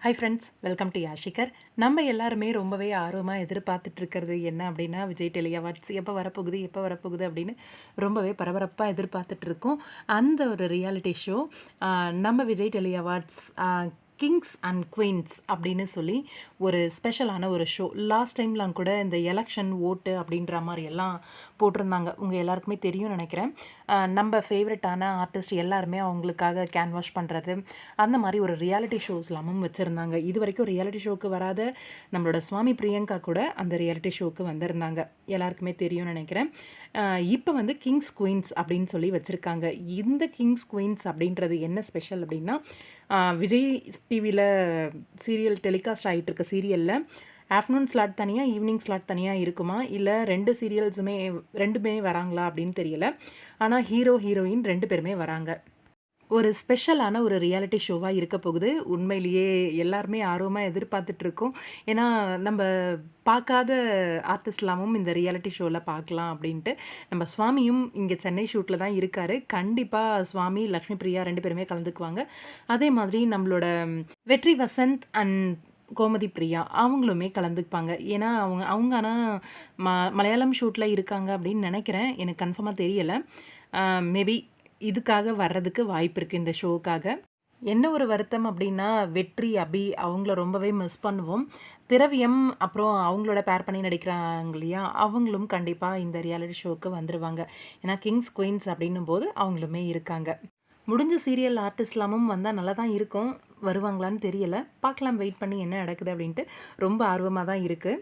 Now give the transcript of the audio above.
High friends welcome to யாஷிகர் நம்ம எல்லாருமே ரொம்பவே ஆர்வமாக எதிர்பார்த்துட்டு இருக்கிறது என்ன அப்படின்னா விஜய் டெலி அவார்ட்ஸ் எப்போ வரப்போகுது எப்போ வரப்போகுது அப்படின்னு ரொம்பவே பரபரப்பாக எதிர்பார்த்துட்டு இருக்கோம் அந்த ஒரு ரியாலிட்டி ஷோ நம்ம Vijay tele awards kings and queens அப்படின்னு சொல்லி ஒரு ஸ்பெஷலான ஒரு ஷோ லாஸ்ட் டைம்லாம் கூட இந்த எலெக்ஷன் ஓட்டு அப்படின்ற மாதிரி எல்லாம் போட்டிருந்தாங்க. உங்கள் எல்லாருக்குமே தெரியும் நினைக்கிறேன். நம்ம ஃபேவரட்டான ஆர்டிஸ்ட் எல்லாருமே அவங்களுக்காக கேன் வாஷ் பண்ணுறது அந்த மாதிரி ஒரு ரியாலிட்டி ஷோஸ் எல்லாமும் வச்சுருந்தாங்க. இது வரைக்கும் ரியாலிட்டி ஷோக்கு வராத நம்மளோட சுவாமி பிரியங்கா கூட அந்த ரியாலிட்டி ஷோக்கு வந்திருந்தாங்க. எல்லாருக்குமே தெரியும்னு நினைக்கிறேன். இப்போ வந்து கிங்ஸ் குயின்ஸ் அப்படின்னு சொல்லி வச்சுருக்காங்க. இந்த கிங்ஸ் குயின்ஸ் அப்படின்றது என்ன ஸ்பெஷல் அப்படின்னா விஜய் டிவியில் சீரியல் டெலிகாஸ்ட் ஆகிட்டு இருக்க சீரியலில் ஆஃப்டர்நூன் ஸ்லாட் தனியாக ஈவினிங் ஸ்லாட் தனியாக இருக்குமா? இல்லை ரெண்டு சீரியல்ஸுமே ரெண்டுமே வராங்களா அப்படின்னு தெரியல. ஆனால் ஹீரோ ஹீரோயின் ரெண்டு பேருமே வராங்க. ஒரு ஸ்பெஷலான ஒரு ரியாலிட்டி ஷோவாக இருக்க போகுது. உண்மையிலேயே எல்லாருமே ஆர்வமாக எதிர்பார்த்துட்ருக்கோம் ஏன்னா நம்ம பார்க்காத ஆர்டிஸ்ட்லாமும் இந்த ரியாலிட்டி ஷோவில் பார்க்கலாம் அப்படின்ட்டு. நம்ம சுவாமியும் இங்கே சென்னை ஷூட்டில் தான் இருக்கார். கண்டிப்பாக சுவாமி லக்ஷ்மி பிரியா ரெண்டு பேருமே கலந்துக்குவாங்க. அதே மாதிரி நம்மளோட வெற்றி வசந்த் அண்ட் கோமதி பிரியா அவங்களுமே கலந்துப்பாங்க. ஏன்னா அவங்க அவங்க ஆனால் ம மலையாளம் ஷூட்டில் இருக்காங்க அப்படின்னு நினைக்கிறேன். எனக்கு கன்ஃபார்மாக தெரியலை. மேபி இதுக்காக வர்றதுக்கு வாய்ப்பு இருக்குது இந்த ஷோக்காக. என்ன ஒரு வருத்தம் அப்படின்னா வெற்றி அபி அவங்கள ரொம்பவே மிஸ் பண்ணுவோம். திரவியம் அப்புறம் அவங்களோட பேர் பண்ணி நடிக்கிறாங்க இல்லையா? அவங்களும் கண்டிப்பாக இந்த ரியாலிட்டி ஷோவுக்கு வந்துடுவாங்க ஏன்னா கிங்ஸ் குயின்ஸ் அப்படின்னும் போது அவங்களுமே இருக்காங்க. முடிஞ்ச சீரியல் ஆர்டிஸ்ட்லாமும் வந்தால் நல்லா தான் இருக்கும். வருவாங்களான்னு தெரியலை. பார்க்கலாம் வெயிட் பண்ணி என்ன நடக்குது அப்படின்ட்டு ரொம்ப ஆர்வமாக தான் இருக்குது